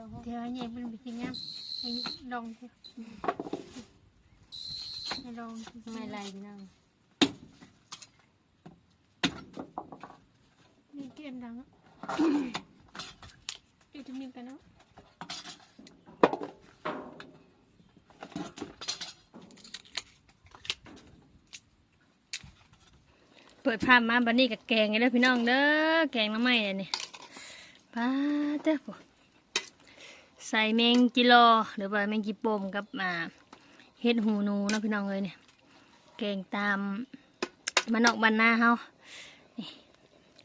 ดอกหกเดี๋ยวให้เป็นไปกินน้ำให้ลองสิให้ลองสิไม่ไรพี่น้องนี่เกมดังอะเดี๋ยวจะมีกันเนาะเปิดภาพมาบันนี้กับแกงไงเด้อพี่น้องเด้อแกงน้ำไหม้เนี่ยนี่ป้าเด้อผู้ ใส่แมงจิโลหรือว่าแมงจิปมกับมาเฮ็ดหูนูนะพี่น้องเลยเนี่ยแกงตามมานอกบ้านนาเฮา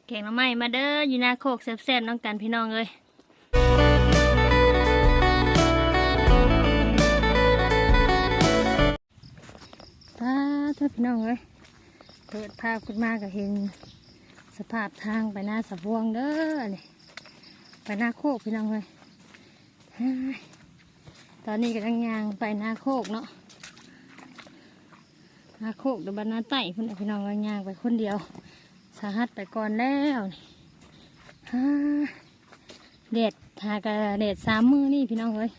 แกงน้ำไหม้มาเด้ออยู่หนาโคกแซ่บๆน้องกันพี่น้องเลยป้าเด้อพี่น้องเลยเปิดภาพขึ้นมาก็เห็นสภาพทางไปหน้าสะพวงเด้อนี่ไปหน้าโคกพี่น้องเลย ตอนนี้กำลังยางไปนาโคกเนาะนาโคกเดี๋ยวบ้านน้าไต่พุ่นน่ะพี่น้องเลยยางไปคนเดียว สาหัสไปก่อนแล้วเด็ดหากระเด็ดสามมือนี่พี่น้องเลย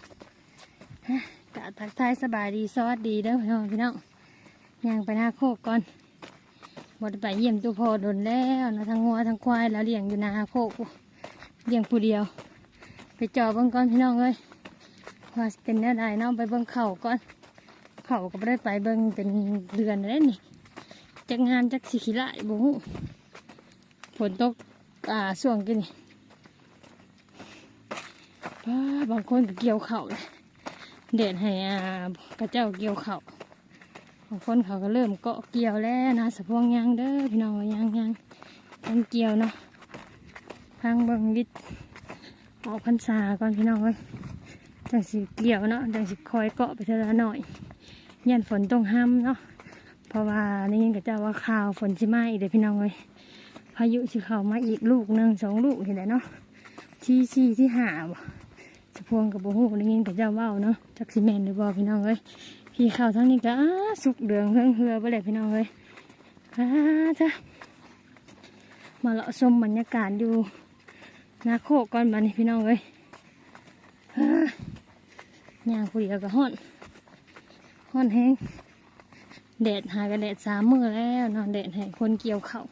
กะทักทายสบายดีซอสดีเด้อพี่น้องพี่น้องยางไปนาโคกก่อนบดไปเยี่ยมตัวพ่อโดนแล้วนะทั้งงัวทั้งควายแล้วเลี้ยงอยู่นาโคกเลี้ยงผู้เดียว ไปจอเบิ่งก่อนพี่น้องเอ้ยว่าสิเป็นแนวใดเนาะไปเบิ่งเข่าก่อน เข่าก็ไม่ได้ไปเบิ่งเป็นเดือนแล้วนี่จักงานจักสิขี้ละบ่ฮู้ฝนตกอ่าช่วงกินนี่ป้าบางคนก็เกี่ยวเข่าเลยเด็ดให้อ่ากระเจ้าเกี่ยวเข่าบางคนเขาก็เริ่มเกาะเกี่ยวแล้วนะสะพวงยางเด้อพี่น้องยางยางยังเกี่ยวเนาะพังเบิ่งวิทย์ ออกพรรษาก่อนพี่น้องเอ้ยจังสิเกี่ยวเนาะจังสิคอยเกาะไปเท่าหน่อยยันฝนต้องห้ามเนาะเพราะว่านี่ยินกับเจ้าว่าข่าวฝนสิมาอีกเด้อพี่น้องเอ้ยพายุสิเข้ามาอีกลูกหนึ่งสองลูกนี่แหละเนาะที่สี่ที่หาบ่สะพวงกับบุหูนี่ยินกับเจ้าเว้าเนาะจักสิแมนหรือบ่พี่น้องเอ้ยพี่ข้าทั้งนี้ก็สุกเดืองเฮืองเฮือไปเลยพี่น้องเลยอ้าจ้ะมาเลาะชมบรรยากาศอยู่ นาโคกก่อนบัดนี้พี่น้องเลยอ้าย่างผู้เดียวก็ฮ้อนฮ้อนแห้งแดดหายกันแดดสามมือแล้วนอนแดดแห่งคนเกี่ยวเขาว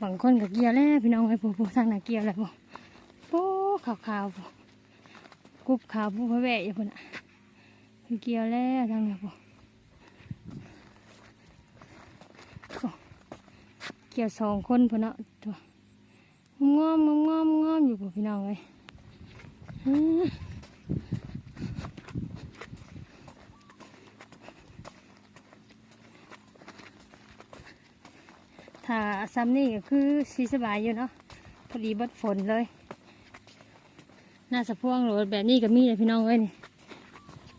บางคนก็เกี่ยวแล้วพี่น้องเลยผู้ผู้ทางนาเกี่ยวแล้วผู้ปูขาวขาวปูกรุบขาวผู้พระแวะอยู่พุ่นน่ะเกี่ยวแล้วทางนี้บ่โอ้เกี่ยวสองคนพุ่นเนาะตัว งอมงอมงอมงอมอยู่พุ่นพี่น้องเลยถ้าซ้ำนี่ก็คือสีสบายอยู่เนาะพอดีบดฝนเลยน่าสะพวงโหลดแบบนี้ก็มีเลยพี่น้องเอ้ยนี่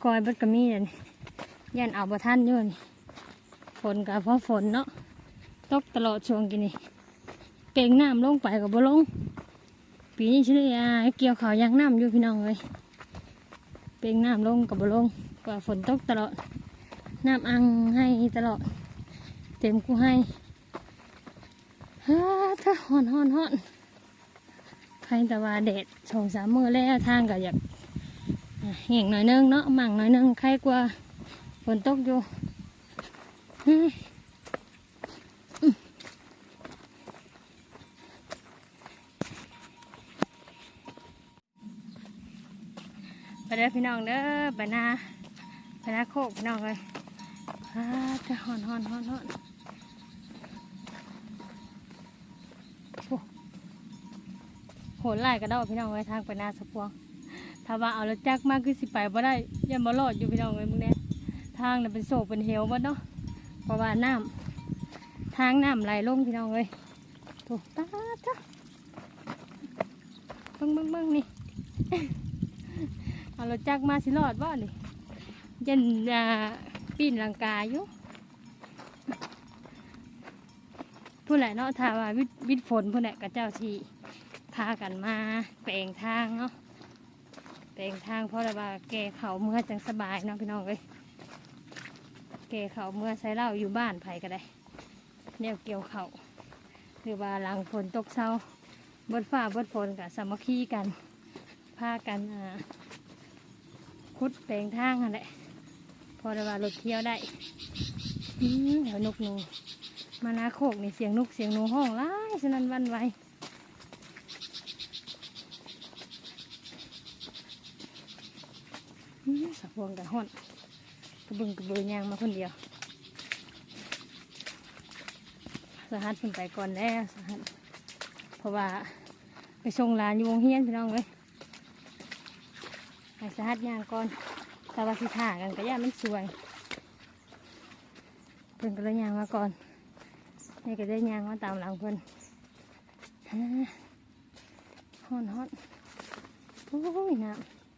กอยบัดกะมีเลยนี่ยันเอาบ่ทันอยู่นี่ฝนกับเพราะฝนเนาะตกตลอดช่วงกินนี่ เก่งน้ำลงไปกับบ่ลง ปีนี้ชื่ออาเกี่ยวเขายังน้ำอยู่พี่น้องเลยเก่งน้ำลงกับบ่ลงก็ฝนตกตลอด น้ำอังให้ตลอด เต็มกูให้ฮ่าถ้าฮอนฮอนฮอนใครแต่ว่าแดดสองสามมือแล้วทางก็อยากอะแห้งหน่อยนึงเนาะหมั่งหน่อยนึงใครกว่าฝนตกอยู่อืมอืมไป เด้อพี่น้องเด้อไปนาไปนาโคกพี่น้องเลยอ่าจะหอนหอนหอนหอนโหดไล่กระเดาพี่น้องเลยทางไปนาสะพวงถ้าว่าเอารถจักมากคือสิไปบ่ได้ยันบ่รอดอยู่พี่น้องเอ้ยมึงเนี่ยทางน่ะเป็นโศกเป็นเหวหมดเนาะเพราะว่าน้ำทางน้ำไหลลงพี่น้องเอ้ยถูกตาจ้ะบิ่งบิ่งบิ่งนี่ เอารถจักรมาสิรอดบ่นี่ยันปีนลังกาอยู่ผู้ใหญ่เนาะถ้าว่าวิทวิทย์ฝนผู้ใหญ่กับเจ้าทีพากันมาแปลงทางเนาะแปลงทางเพราะว่าแกเขาเมื่อจังสบายเนาะพี่น้องเอ้ยแกเขาเมื่อใส่เหล้าอยู่บ้านไผ่ก็ได้เนี่ยเกี่ยวเขาหรือว่าหลังฝนตกเช้าบดฟ้าบดฝนกับสามัคคีกันพพากันอ่า คุดแปลงทางนั่นแหละพอได้ว่ารถเที่ยวได้เดี๋ยวนกหนูมานาโคกนี่เสียงนกเสียงหนูห้องร้ายฉะนั้นวันไวสักพวงกันห่อนกระเบึงกระเบือยางมาคนเดียว สหัสขึ้นไปก่อนแล้วสหัสเพราะว่าไปส่งลานอยู่วงเฮียนพี่น้องเลย ให้สหัสยางก่อนแต่ว่าสิถ่ากันก็ย่ามันสวยเพิ่นก็เลยยางมาก่อนนี่ก็ได้ยางมาตามหลังเพิ่นฮ่าฮ้อนฮ้อนโอ้ยน้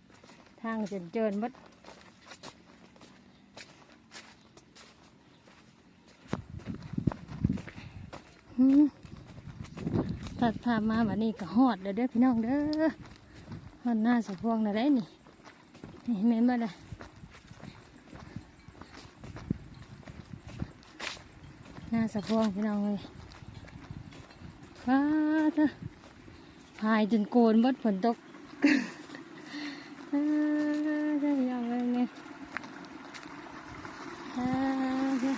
ำทางเจินเจินบัดตัดภาพมาแบบนี้ก็ฮอดเด้อเด้อพี่น้องเด้อฮอดหน้าสะพวงน่ะได้นี่ นี่เม้นบ่ล่ะหน้าสะพวงพี่น้องเลยฟ้าจ้ะพายจนโกนบดฝนตก ฟ้าเถอะพี่น้องเลยเนี่ยฟ้าเถอะ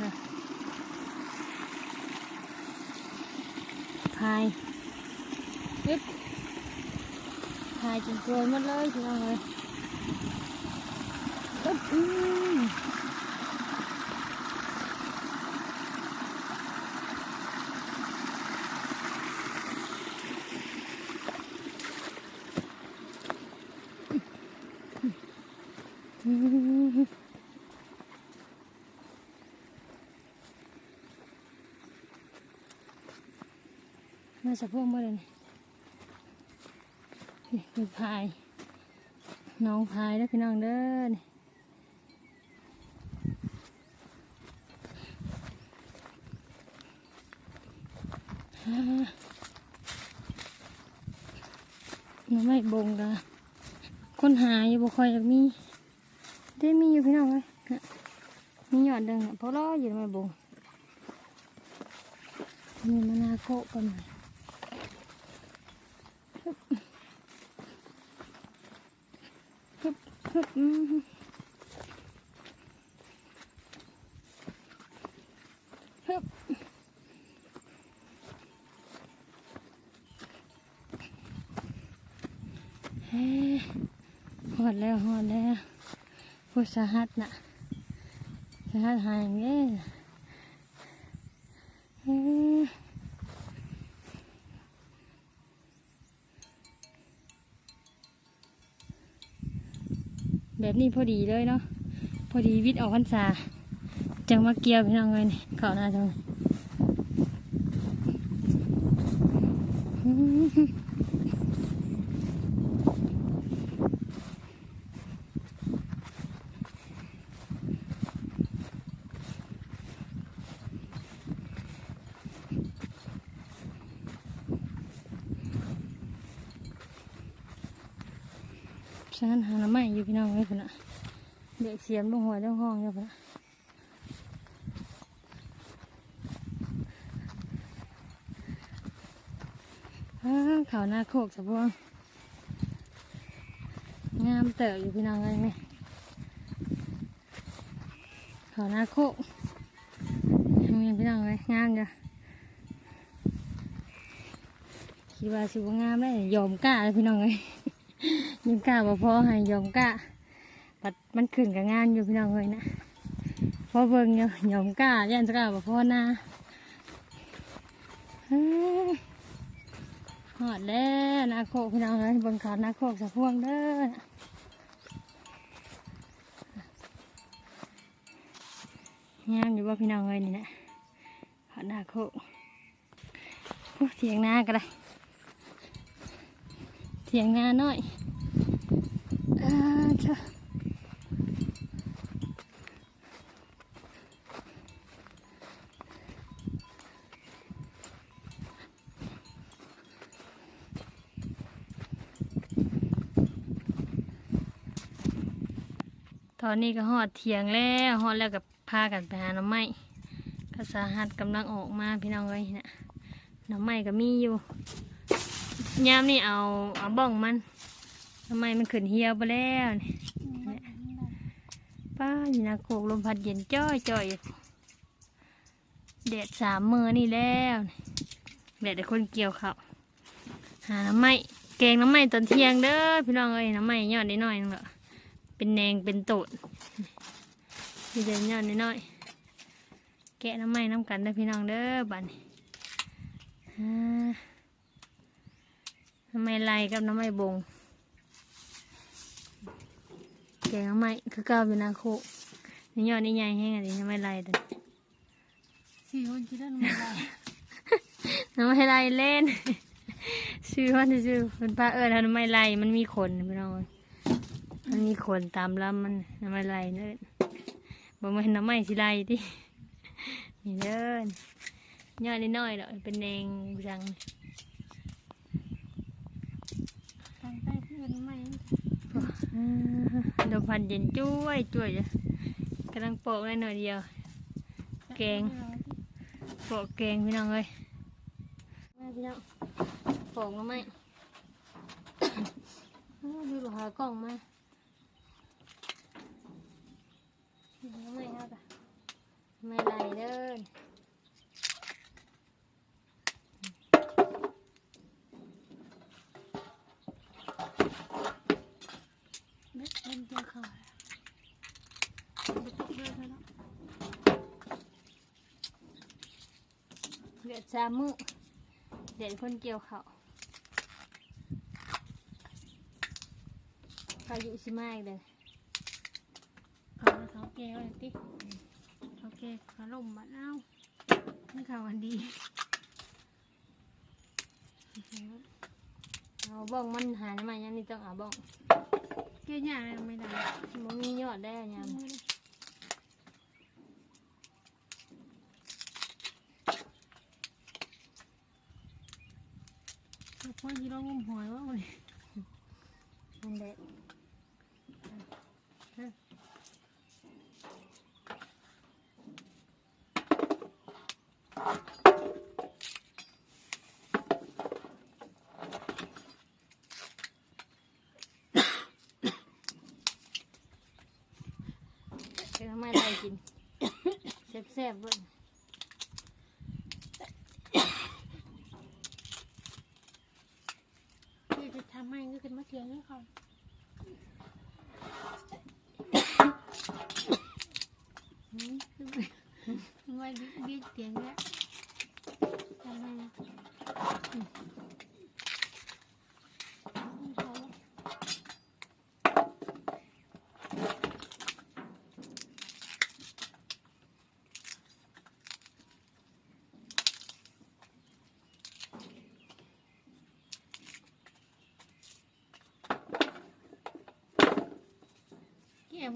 อะพายยึบ พายจนโกนหมดเลยพี่น้องเลยอืมอืมมาจากพวกมาเลยนี่ คือพาย น้องพายแล้วพี่น้องเด้อนี่อ่าหนูไม่บงกะคนหาอยู่บ่คอยอยากมี ได้มีอยู่พี่น้องเลยมีหยอดเดิงอะเพราะรออยู่ไม่บงมีมะนาวโคกันหน่อยฮึบฮึบฮึบอืมฮึบ เฮ้ หอดแล้วหอดแล้วผู้สาหัสนะสาหัสหายอย่างนี้เฮ้แบบนี้พอดีเลยเนาะพอดีวิทย์ออกพรรษา จังมาเกี่ยวพี่น้องเลยนี่เขาหน้าจัง ฉันหาหน้ำไม้อยู่พี่น้องเลยพุ่นน่ะเด็กเสียมลงหัวลงห้องอยู่พุ่นน่ะอ้าวเขาหน้าโคกสะพวงงามเต๋ออยู่พี่น้องเลยนี่เขาหน้าโคกมีพี่น้องเลยงามจ้ะคิดว่าสิว่างามได้ยอมกล้าเลยพี่น้องเลย ยอมกล้าบ่พอให้ยอมกล้าปัดมันขึ้นกับงานอยู่พี่น้องเลยนะพอเบิ่งอยู่ยอมกล้าย่านจะกล้าบ่พอหน้าหอดแล้วนาโคพี่น้องเลยเบิ่งขาดนาโคสะพวงเด้องามอยู่ว่าพี่น้องเลยนี่นะขอดนาโคเถียงนาก็ได้เถียงนาหน่อย อาเถอะตอนนี้ก็หอดเถียงแล้วหอดแล้วกับพากันไปหาหน้ำไม้ก็สาหัสกำลังออกมาพี่น้องเลยนะหน่อไม้ก็มีอยู่ยามนี่เอาเอาบ้องมัน หน่อไมมันขึ้นเหี่ยวไปแล้วนี่ป้าอยู่นาโคกลมพัดเย็นจ้อยจ้อยแดดสามมือนี่แล้วแดดแต่คนเกี่ยวเขาหาน้ำไม้แกงน้ำไม้ตอนเที่ยงเด้อพี่น้องเอ้ยน้ำไม้ยอดนิดหน่อยนึงเหรอเป็นแนงเป็นโตดมีเดินยอดนิดหน่อย แกะน้ำไม้น้ำกันเด้อพี่น้องเด้อบัดนี้อ่าน้ำไม้ไล่กับน้ำไม้บง แกงน้ำไม้คือเก้าวอยู่นาโคกนี่ยอดนี่ใหญ่แห้งอันนี้น้ำไม้ไล่เด้อสี่คนคิดว่ามันอะไรน้ำไม้ไล่เล่นชื่อว่าชื่อเป็นป้าเอิญน้ำไม้ไล่มันมีขนพี่น้องเอ้ยมันมีขนตามลำมันน้ำไม้ไล่เด้อบ่แมันน้ำไม้สิไล่ดินี่เด้อยอดนิดหน่อยๆดอกเป็นแดงจังทางใต้เพื่อนไม่อ่า ดมพันเย็นจุ้ยจุ้ยจ้ะกำลังโปะได้หน่อยเดียว แกงโปะแกงพี่น้องเลยมาพี่น้องโปะมาไหมอ้าวดูหลูกหากล้องมาดูไม่ครับอะไม่ไรเด้อ เบ็ดเป็นตัวเขาเบ็ดตกเรือแล้ว เดือด สามมือเด็ดคนเกี่ยวเขาวพายุสิมาอีกเลยเขาเขาแก่เลยติเขาแก่ขาลมบ้านเอ้านี่ข่าวอันดีเอาบ้องมันหามายังนี่ต้องเอาบ้องแก่ยากเลยไม่ได้มันมียอดได้อะยา มพ่อที่เรางมหอยว่าเลยมันเด็ดเดี๋ยวทำไมไรกินแซ่บๆเบิ่ง ที่จะทำให้ก็ ขึ้นมาเทียงให้เขาอืมไว้ดีเตียงแล้วทำไมนะอืมเขาที่แอบ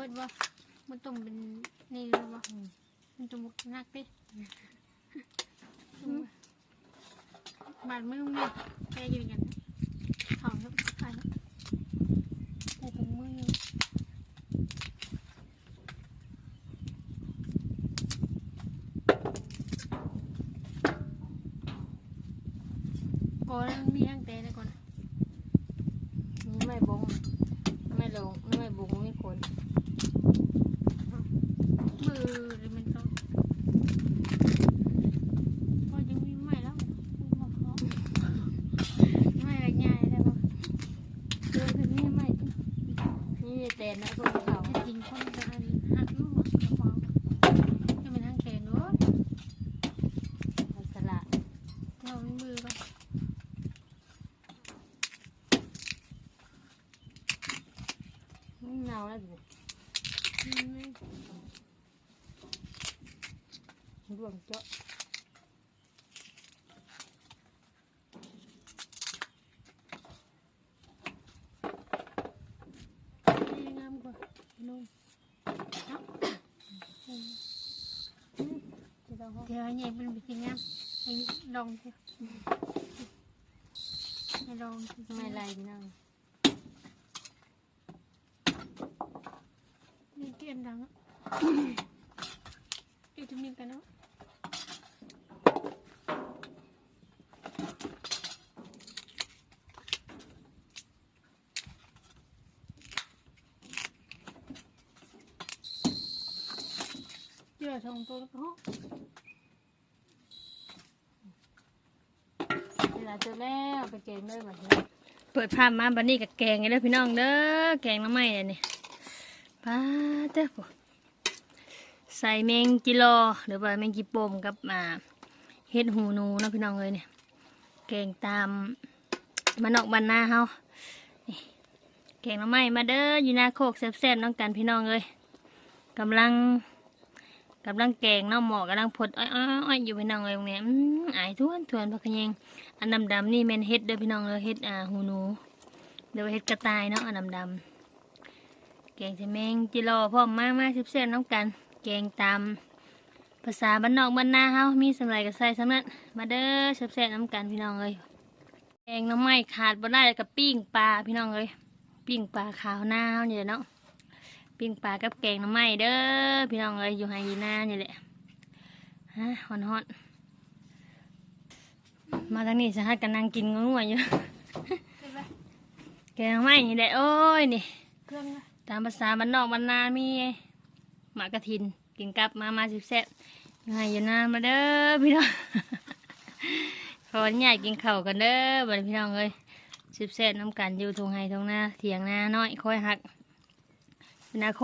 เบิดว่ามันต้องเป็นนี่เลยว่ามันต้องนักดิบาดมือเนี่ยแกอยู่อย่างนั้นเขาแล้วใครแ Buenas noches. Giờ anh em mình bị tiếng Anh Anh đòn chứ. Anh đòn Mày lại gì nào? Nên tiền đắng Để chúng mình ta nó. Chưa xong tôi nó hút. น้องนี่เกมดังอะอยู่ตรงนี้กันเนาะชงตัวแล้วก็เวลาเจอแล้วไปเกณฑ์เลยแบบนี้เปิดภาพมาบันนี้กับแกงไงเด้อพี่น้องเด้อแกงน้ำไม้เนี่ยนี่ป้าเด้อผู้ใส่แมงจิโลหรือว่าแมงจิปมกับอ่าเห็ดหูนูนะพี่น้องเลยเนี่ยแกงตามมานนอกบ้านนาเฮาแกงน้ำไม้มาเด้ออยู่หนาโคกแซ่บๆน้องกันพี่น้องเลยกำลัง กำลังแกงเน้องหมอกำลังพดอ้อยๆๆอยอยู่พี่น้องเลยตรงเนี้ยอืมอายทวนทวนพักขะแยงอันดำดำนี่แมนเฮ็ดเด้อพี่น้องเลยเฮ็ดอ่าหูหนูเดี๋ยวเฮ็ดกระต่ายเนาะอันดำดำแกงใส่แมงจิโร่พร้อมมากมากสิบเส้นน้ำกัน แกงตามภาษาบ้านนอกบ้านนาเฮามีสำไรก็ใส่สำนั้นมาเด้อเสิบเส้นน้ำกันพี่น้องเลยแกงน้ำไม้ขาดบ่ได้กับปิ้งปลาพี่น้องเลยปิ้งปลาขาวหน้าเนี่แหละเนาะ ปิ้งปลากับแกงน้ำไม้เด้อพี่น้องเลยอยู่ไฮยีนานี่แหละฮะฮอนฮอนๆมาทางนี้สหัสกันนั่งกินงัวๆอยู่ใช่ไมแกงไม่นี่แหละโอ้ยนี่ตามภาษาบ้านนอกบ้านนามีหมากกระถินกินกับมามาสิบแซ่บยังไงอยู่นามาเด้อพี่น้องขออนุญาตกินเข้ากันเด้อบัดนี้พี่น้องเอ้ยสิบแซ่บน้ำกันอยู่ทงไห้ทงนาเถียงนาน้อยค่อยหัก นาโค